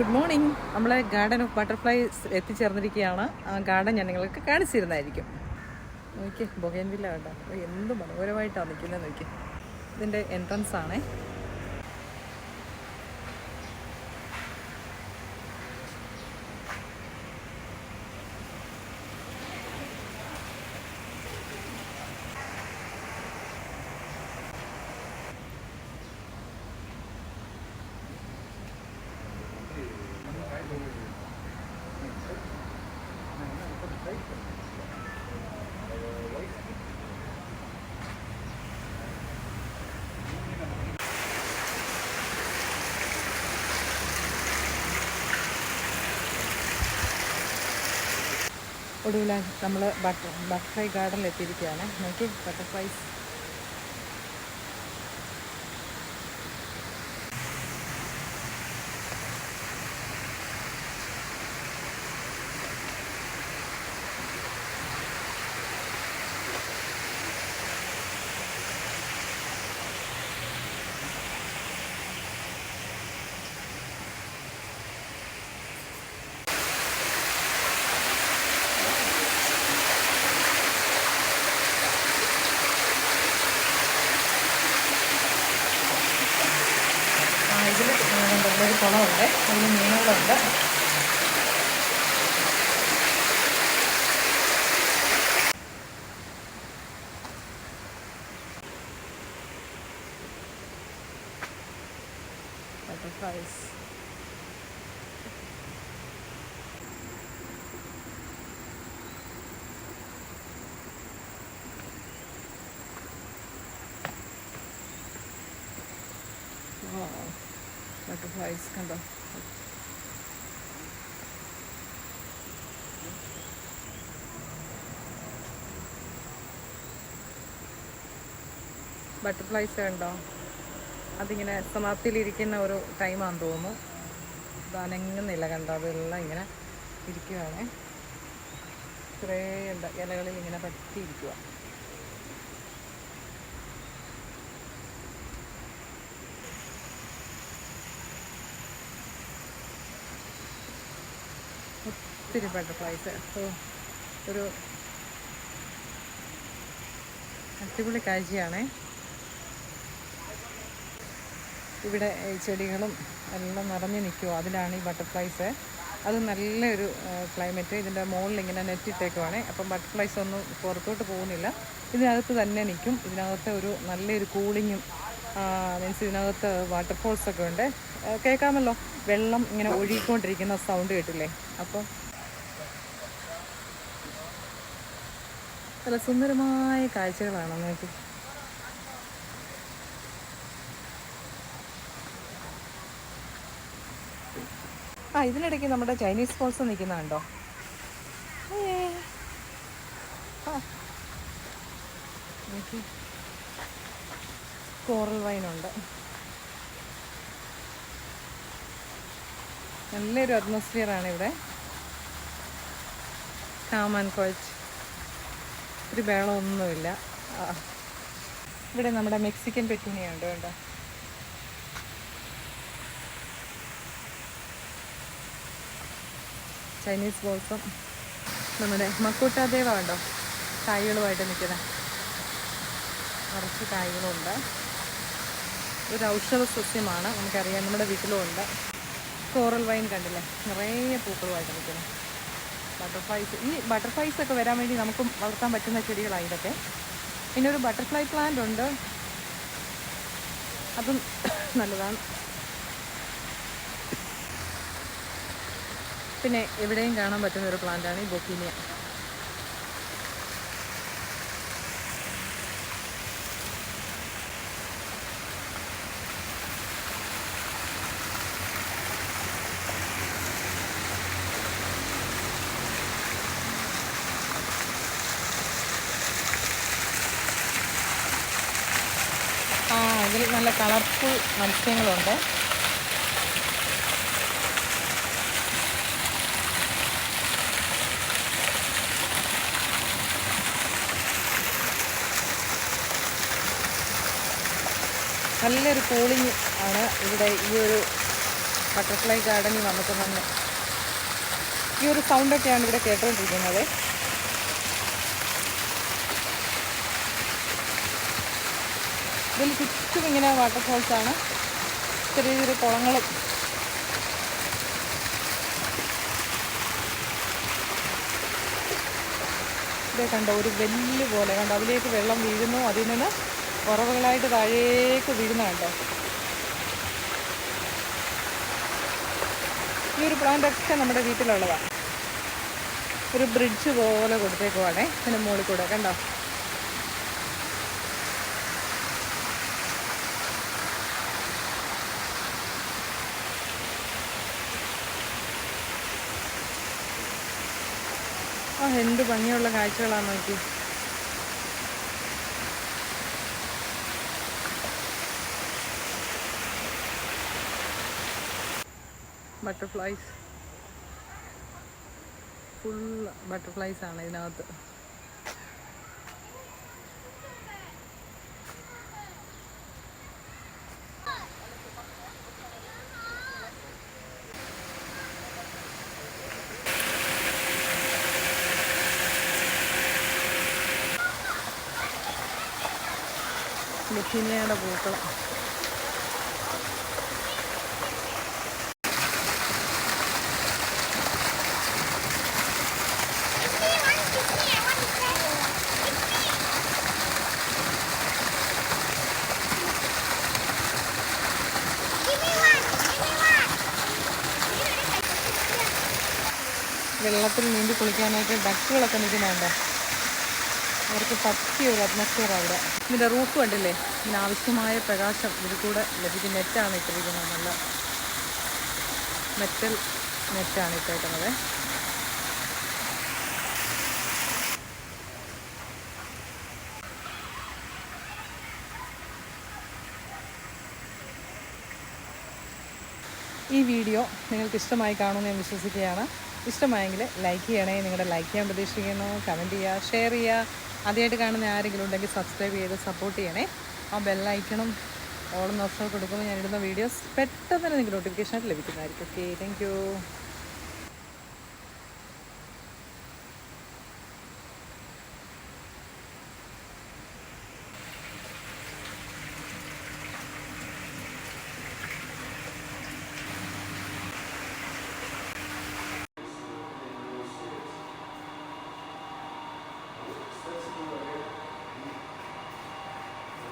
Good morning നമ്മളെ garden of butterflies എത്തിച്ചേർന്നിരിക്കുകയാണ്. ആ ഗാർഡൻ ഞാൻ നിങ്ങൾക്ക് കാണിച്ചിരുന്നായിരിക്കും നോക്കി ബൊഗേൻവില്ല വേണ്ട എന്ത് മനോഹരമായിട്ടാണ് നിൽക്കുന്നത് നോക്കി ഇതിന്റെ എൻട്രൻസ് ആണേ. ഒടുവിൽ നമ്മൾ ബട്ടർ ബട്ടർഫ്ലൈ ഗാർഡനിൽ എത്തിയിരിക്കുകയാണ്. നോക്കി ബട്ടർഫ്ലൈസ് ആ ഇതിൽ ഒരു കുളമുണ്ട്. അതിൽ മീനുകളുണ്ട്. ബട്ടർഫ്ലൈസ് ബട്ടർഫ്ലൈസ് കണ്ടോ ബട്ടർഫ്ലൈസ് കണ്ടോ അതിങ്ങനെ സമാപ്തിയിലിരിക്കുന്ന ഒരു ടൈമാണെന്ന് തോന്നുന്നു. അനങ്ങുന്നില്ല കണ്ടോ? അതെല്ലാം ഇങ്ങനെ ഇരിക്കുവാണേ. കുറേ ഉണ്ട് ഇലകളിൽ ഇങ്ങനെ പറ്റിയിരിക്കുക ഒത്തിരി ബട്ടർഫ്ലൈസ് ഒരു അടിപൊളി കാഴ്ചയാണേ. ഇവിടെ ചെടികളും എല്ലാം നിറഞ്ഞു നിൽക്കുമോ അതിലാണ് ഈ ബട്ടർഫ്ലൈസ് അത് നല്ലൊരു ക്ലൈമറ്റ് ഇതിന്റെ മുകളിൽ ഇങ്ങനെ നെറ്റിട്ടേക്കുവാണ്. അപ്പം ബട്ടർഫ്ലൈസ് ഒന്നും പുറത്തോട്ട് പോകുന്നില്ല. ഇതിനകത്ത് തന്നെ നിൽക്കും. ഇതിനകത്ത് ഒരു നല്ലൊരു കൂളിങ്ങും മീൻസ് ഇതിനകത്ത് വാട്ടർഫോൾസ് ഒക്കെ ഉണ്ട്. കേൾക്കാമല്ലോ? വെള്ളം ഇങ്ങനെ ഒഴുകിക്കൊണ്ടിരിക്കുന്ന സൗണ്ട് കേട്ടില്ലേ? അപ്പം നല്ല സുന്ദരമായ കാഴ്ചകളാണ് നോക്കി ആ ഇതിനിടയ്ക്ക് നമ്മുടെ ചൈനീസ് ഫോൾസ് നിൽക്കുന്നുണ്ടോ? കോറൽ വൈനുണ്ട് നല്ലൊരു അറ്റ്മോസ്ഫിയർ ആണ് ഇവിടെ. കാമൻ കോച്ച് ഒരു ബഹളമൊന്നുമില്ല ഇവിടെ നമ്മുടെ മെക്സിക്കൻ പെറ്റൂണിയുണ്ട് കേട്ടോ. ചൈനീസ് ബോൾസും നമ്മുടെ മക്കൂട്ടാദേവ ഉണ്ടോ? കായ്കളുമായിട്ട് നിൽക്കുന്നത് കുറച്ച് കായ്കളുണ്ട്. ഒരു ഔഷധ സസ്യമാണ്. നമുക്കറിയാം നമ്മുടെ വീട്ടിലും ഉണ്ട്. കോറൽ വൈൻ കണ്ടില്ലേ? നിറയെ പൂക്കളുമായിട്ട് നിൽക്കുന്നു. ബട്ടർഫ്ലൈസ് ഈ ബട്ടർഫ്ലൈസ് ഒക്കെ വരാൻ വേണ്ടി നമുക്കും വളർത്താൻ പറ്റുന്ന ചെടികളാണ് ഇതൊക്കെ. പിന്നെ ഒരു ബട്ടർഫ്ലൈ പ്ലാന്റ് ഉണ്ട്. അതും നല്ലതാണ്. പിന്നെ എവിടെയും കാണാൻ പറ്റുന്ന ഒരു പ്ലാന്റാണ് ഈ ബൊക്കീനിയ ആ ഇതിൽ നല്ല കളർഫുൾ മത്സ്യങ്ങളുണ്ട്. നല്ലൊരു കൂളിങ് ആണ് ഇവിടെ ഈ ഒരു ബട്ടർഫ്ലൈ ഗാർഡനിൽ നമുക്ക് തന്നെ ഈ ഒരു സൗണ്ടൊക്കെയാണ് ഇവിടെ കേട്ടുകൊണ്ടിരിക്കുന്നത് ഇതിൽ ചുറ്റും ഇങ്ങനെ വാട്ടർഫോൾസ് ആണ്. ചെറിയ ചെറിയ കുളങ്ങളും. ഇത് കണ്ടോ ഒരു വെല്ല് പോലെ. കണ്ടോ അതിലേക്ക് വെള്ളം വീഴുന്നു. അതിൽ നിന്ന് ഉറവുകളായിട്ട് താഴേക്ക് വീഴുന്ന കണ്ടോ? ഈ ഒരു പ്ലാന്റൊക്കെ നമ്മുടെ വീട്ടിലുള്ളതാണ് ഒരു ബ്രിഡ്ജ് പോലെ കൊടുത്തേക്കുവാണേ. അതിന് മുകളിൽ കൂടെ കണ്ടോ? ആ എന്ത് ഭംഗിയുള്ള കാഴ്ചകളാണ് നോക്കി. ബട്ടർഫ്ലൈസ് ഫുൾ ബട്ടർഫ്ലൈസ് ആണ് ഇതിനകത്ത്. ലുക്കീനിയയുടെ പൂക്കൾ വെള്ളത്തിൽ നീന്തി കുളിക്കാനായിട്ട് ഡക്കുകളൊക്കെ നിൽക്കുന്നുണ്ട്? അവർക്ക് പറ്റിയ ഒരു അറ്റ്മോസ്ഫിയർ അവിടെ. ഇതിന്റെ റൂഫ് കണ്ടില്ലേ? ഇതിന് ആവശ്യമായ പ്രകാശം ഇതിൽ കൂടെ ലഭിക്കുന്ന നെറ്റാണ് ഇട്ടിരിക്കുന്നത്. നല്ല മെറ്റൽ നെറ്റാണ് ഇട്ടേക്കുന്നത്. ഈ വീഡിയോ നിങ്ങൾക്ക് ഇഷ്ടമായി കാണുമെന്ന് ഞാൻ വിശ്വസിക്കുകയാണ്. ഇഷ്ടമായെങ്കിൽ ലൈക്ക് ചെയ്യണേ. നിങ്ങളുടെ ലൈക്ക് ചെയ്യാൻ പ്രതീക്ഷിക്കുന്നു. കമന്റ് ചെയ്യുക ഷെയർ ചെയ്യുക. ആദ്യമായിട്ട് കാണുന്ന ആരെങ്കിലും ഉണ്ടെങ്കിൽ സബ്സ്ക്രൈബ് ചെയ്ത് സപ്പോർട്ട് ചെയ്യണേ. ആ ബെല്ലൈക്കണം ഓൾ ഓപ്ഷൻ കൊടുക്കുമ്പോൾ ഞാനിടുന്ന വീഡിയോസ് പെട്ടെന്ന് തന്നെ നിങ്ങൾക്ക് നോട്ടിഫിക്കേഷൻ ആയിട്ട് ലഭിക്കുന്നതായിരിക്കും ഓക്കെ താങ്ക്